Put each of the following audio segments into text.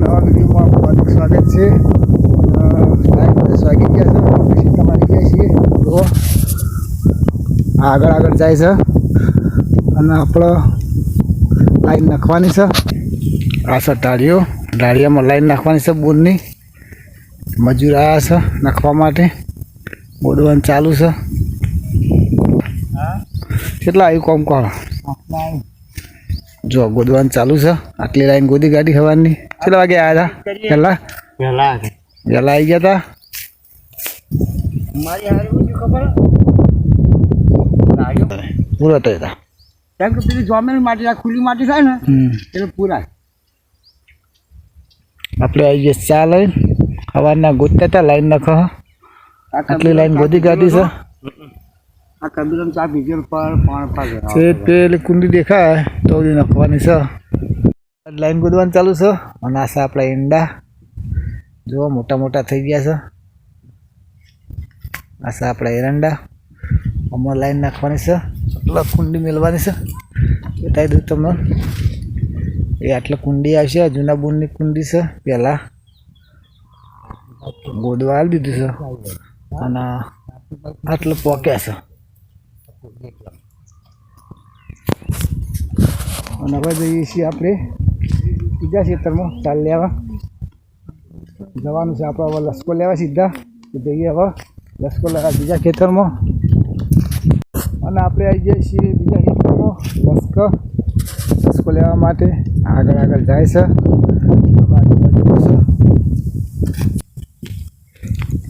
નવા વિડીયોમાં આપનું સ્વાગત છે સીતામાં આવી છીએ જુઓ આગળ આગળ જાય છે. અને આપણે લાઈન નાખવાની છે. આ છે ટાળીઓ ડાળિયામાં લાઈન નાખવાની છે બોરની મજૂર આવ્યા છે નાખવા માટે. બોડવાનું ચાલુ છે. કેટલા આવ્યું કોમ કોણ? જો ગોદવાનું ચાલુ છે. આટલી લાઈન ગોદી ગાડી હવાની. કેટલા વાગે આવ્યા હતા પહેલા આવી ગયા હતા મારી હારું શું ખબર? લાગ્યો પૂરો તો. હતા કેમ કે પેલી જોમેની માટી આ ખુલ્લી માટી થાય ને એટલે પૂરા આપણે આવી ગયા ચા લઈને. સવારના ગોતતા હતા લાઈન નખો આટલી લાઈન ગોદી ગાડી છે. આ કબીરમ ચા બીજલ પર પણ તે પેલી કુંડી દેખાય, તો બધી નાખવાની છે. લાઈન કૂદવાનું ચાલુ છે. અને આ છે આપણા ઈંડા. જુઓ મોટા મોટા થઈ ગયા છે. આ છે આપણા એરંડા. અમાર લાઈન નાખવાની છે. આટલા કુંડી મેળવાની છે. બતાવી દઉં તમને. એ આટલા કુંડી આવશે જૂના બોનની કુંડી છે. પહેલાં ગોદવા આવી દીધું છે. અને આટલું પોક્યા છે. અને હવે જઈએ છીએ આપણે બીજા ક્ષેત્રમાં ચાલ લેવા. જવાનું છે આપણે હવે લસકો લેવા સીધા. જઈએ હવે લસકો લેવા બીજા ખેતરમાં અને આપણે આવી જઈએ છીએ બીજા ખેતરમાં લસકો લસકો લેવા માટે આગળ આગળ જાય છે.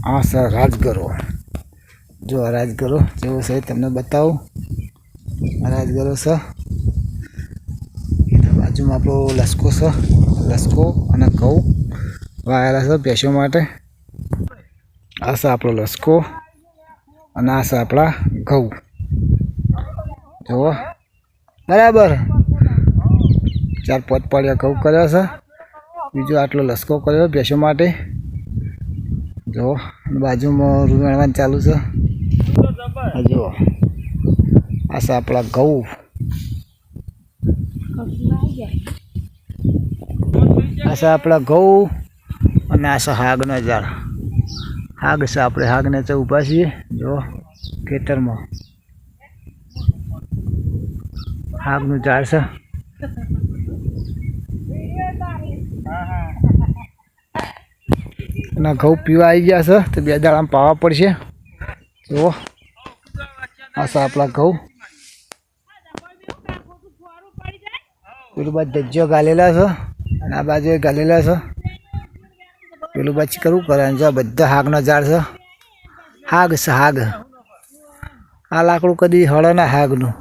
આ સર રાજગરો. જો રાજગરો જેવો છે તમને બતાવું. રાજગરો છે એના બાજુમાં આપણો લસકો છે લસકો અને ઘઉં વાયેલા છે ભેંસો માટે. આ છે આપણો લસકો અને આ છે આપણા ઘઉં. જુઓ. બરાબર. ચાર પાંચ ઘઉં કર્યો છે બીજો આટલો લસકો કર્યો ભેંસો માટે. જુઓ. બાજુમાં રૂ મેળવાનું ચાલુ છે આ જુઓ આ છે આપણા ઘઉં. આ છે આપણા ઘઉં અને આ છે હાગનો ઝાડ. હાગ છે આપણે હાગને તો ઊભા છીએ. જો, ખેતરમાં. હાગનું ઝાડ છે. અને ઘઉં પીવા આવી ગયા છે, તો બે દાડામાં પાવા પડશે. જુઓ આ આપણા ઘઉં. પેલું બાદ ધજ્જો ગાલેલા છે અને આ બાજુ ગાલેલા છે. પેલું બાજુ કરવું કરે જો બધા હાગનો ઝાડ છે. હાગ છે, હાગ. આ લાકડું કદી હળે ના હાગનું.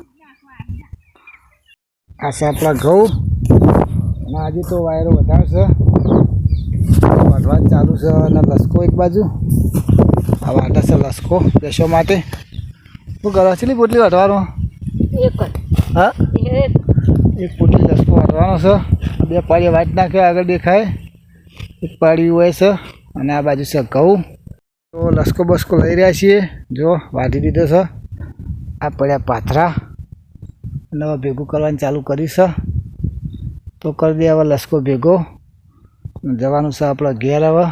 આ આપણા ઘઉં. અને આજે તો વાયરો વધારે છે. વાટવા ચાલુ છે અને લસકો એક બાજુ. આ વાટા છે લસકો બેસવા માટે. શું કરો છેલ્લી પોટલી વાટવાનો હા? એક. પોટલી લસકો વાટવાનો છે. બે પાડી વાટ નાખ્યો આગળ દેખાય. એક પાડી હોય છે અને આ બાજુ છે ઘઉં. તો લસકો બસકો લઈ રહ્યા છીએ. જો વાટી દીધો છે. આ પડ્યા પાથરા. અને હવે ભેગું કરવાનું ચાલુ કર્યું છે. તો કરી દે હવે લસકો ભેગો. જવાનું છે આપણે ઘેર હવે.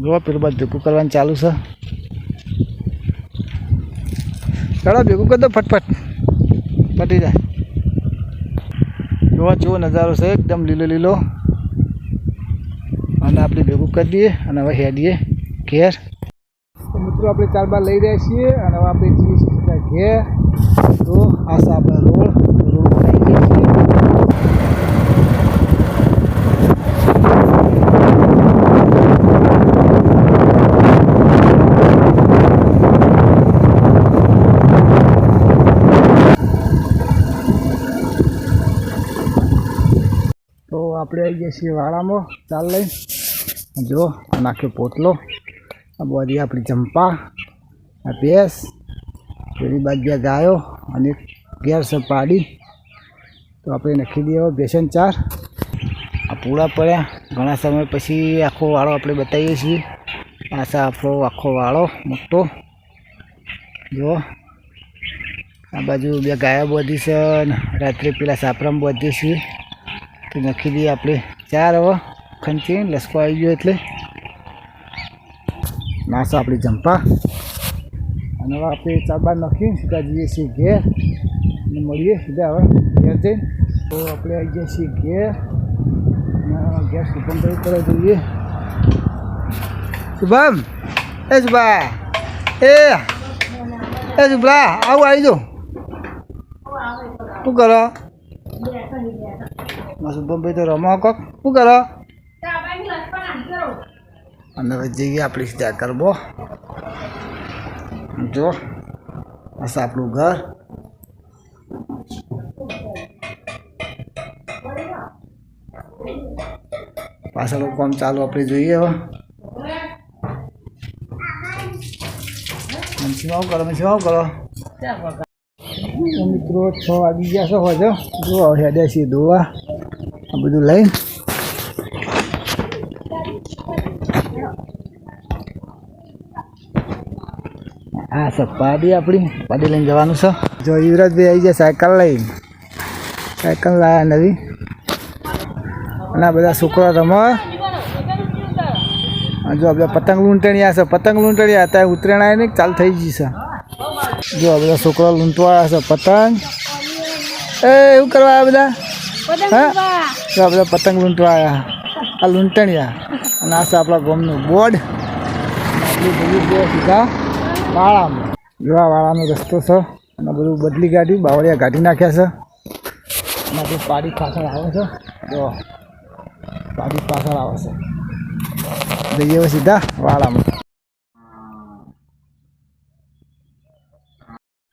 જો પેલું બાદ ભેગું કરવાનું ચાલુ છે. ચાલો, ભેગું કરી દો, ફટફટ. પટી જાય. જોવા જેવો નજારો છે, એકદમ લીલો લીલો. અને આપણે ભેગું કરી દઈએ, અને હવે હેડીએ ઘેર. મિત્રો, આપણે ચાર બાર લઈ રહ્યા છીએ, અને હવે આપણે જઈએ ઘેર. તો આ છે રોડ રોડ બનાવી ગયા છીએ તો આપણે આવી ગયા છીએ વાળામાં. ચાલ લઈ. જો આ નાખ્યો પોતલો આ બધી આપણી ચંપા, આ ભેંસ, પેલી બાજુ બે ગાયો અને ઘેર પાડી. તો આપણે નખી દઈએ બેસન ચાર. આ પૂળા પડ્યા. ઘણા સમય પછી આખો વાળો આપણે બતાવીએ છીએ. આ છે આપણો આખો વાળો મોટો. જો, આ બાજુ બે ગાયો બધી છે રાત્રે પેલા સાપરામાં બધી છે તો નખી દઈએ આપણે. ચાર હવે ખંચી લસકો આવી ગયો એટલે. નાસો આપણી જંપા અને હવે આપણે ચાર બાર નાખીએ, સીધા જઈએ છીએ ઘેર. અને મળીએ સીધા હવે ઘેર જઈને. તો આપણે આવી જઈએ છીએ ઘેર. અને ઘેર શુભમ ભાઈ કરવા જોઈએ. શુભમ. એ શુભા. એ. એ શુભલા, આવું, આવી જાઉં શું કરો? મારા શુભમભાઈ તો રમો કોક શું કરો? અને હવે જઈએ આપણે સીધા કરવો. જો બસ આપણું ઘર. પાછળ કોમ ચાલુ આપણે જોઈએ હવે મનસીમાં આવું કરો? મનસીમાં આવું કરો? મિત્રો છ વાગી ગયા છો હોજો જો. હેડે છે દોવા આ બધું લઈ. આ છે પાડી આપણી પાડી લઈને જવાનું છે. જો યુવરાજભાઈ આવી જાય સાયકલ લઈને સાયકલ લાયા નવી. અને આ બધા છોકરા રમવા. જો બધા પતંગ લૂંટણીયા છે પતંગ લૂંટણીયા અત્યારે ઉત્તરાયણ આવે ને ચાલુ થઈ ગઈ છે. જો આ બધા છોકરા લૂંટવાળા છે પતંગ. એ એવું કરવા બધા? હા? જો આ બધા પતંગ લૂંટવાળા આ લૂંટણીયા. અને આ છે આપણા ગોમનું બોર્ડ. બે સીધા વાળામાં. જોવા વાળાનો રસ્તો છે. અને બધું બદલી કાઢ્યું, બાવળિયા કાઢી નાખ્યા છે. અને પાડી પાછળ આવે છે. જો, પાડી પાછળ આવે છે. જઈએ સીધા વાળામાં.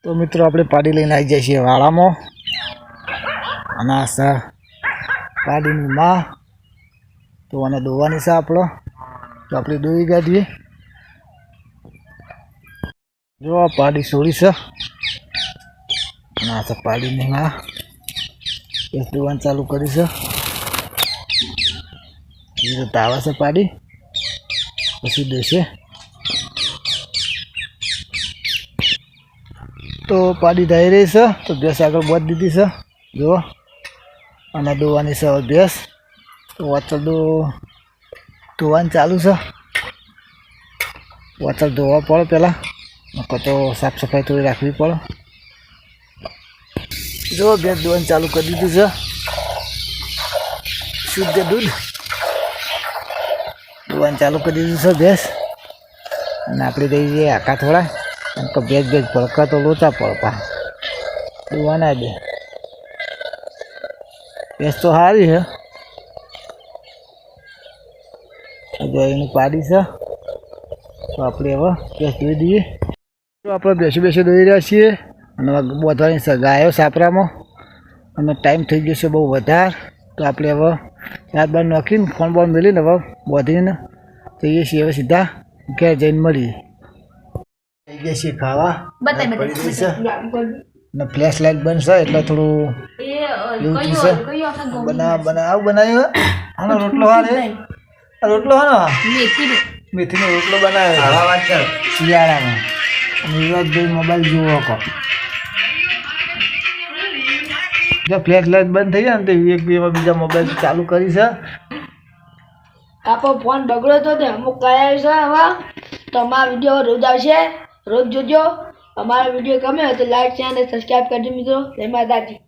તો મિત્રો, આપણે પાડી લઈને આવી જઈએ છીએ વાળામાં. અને આ છે પાડીની માં તો આને દોવાની છે આપણો તો આપણે દોઈ કાઢીએ જો આ પાડી સોરી છે. ના છે પાડીની માં એ દોવાનું ચાલુ કરી છે. એ તો તાવા છે પાડી. પછી દેશે. તો પાડી ધાઈ રહી છે. તો ભેંસ આગળ બોધ દીધી છે. જુઓ. અને દોવાની છે ભેંસ. તો વચલ દો, ધોવાનું ચાલુ છે. વચલ ધોવા પડે પહેલાં. નકર તો સાફ સફાઈ થોડી રાખવી પડે. જો ભેંસ ધોવાનું ચાલુ કરી દીધું છે. શુદ્ધ દૂધ. ધોવાનું ચાલુ કરી દીધું છે ભેંસ. અને આપણે દઈ જઈએ આખા થોડા. એમ કે ભેજ ભેજ ભડકા તો લોચા પડતા ધોવાના દે ભેંસ તો સારી છે જો એની પાડી છે. તો આપણે હવે ભેંસ ધોઈ દઈએ તો આપણે બેસી બેસી ધોઈ રહ્યા છીએ. અને બધાની સગાયો ગાયો સાપરામાં. અને ટાઈમ થઈ ગયો છે બહુ વધારે. તો આપણે હવે ચાર બાર નાખીને ફોન બોન મેલીને હવે બોધીને જઈએ છીએ હવે સીધા ઘેર જઈને મળીએ. થઈ ગયા છીએ ખાવા. અને ફ્લેશ લાઇટ બનશે એટલે થોડું એવું થશે. બનાવ બનાવ આવું બનાવ્યું આનો રોટલો હા આ રોટલો હા? ને મેથીનો રોટલો બનાવ્યો. શિયાળામાં અને યુવરાજભાઈ મોબાઈલ જુઓ કો જો ફ્લેશ લાઇટ બંધ થઈ જાય ને તો એક બે બીજા મોબાઈલ ચાલુ કરી છે. આપો ફોન બગડ્યો તો તે અમુક કરાયો છે હવે. તો અમારા વીડિયો રોજ આવશે. રોજ જોજો. અમારો વીડિયો ગમ્યો તો લાઈક શેર અને સબસ્ક્રાઈબ કરજો મિત્રો. જય માતાજી.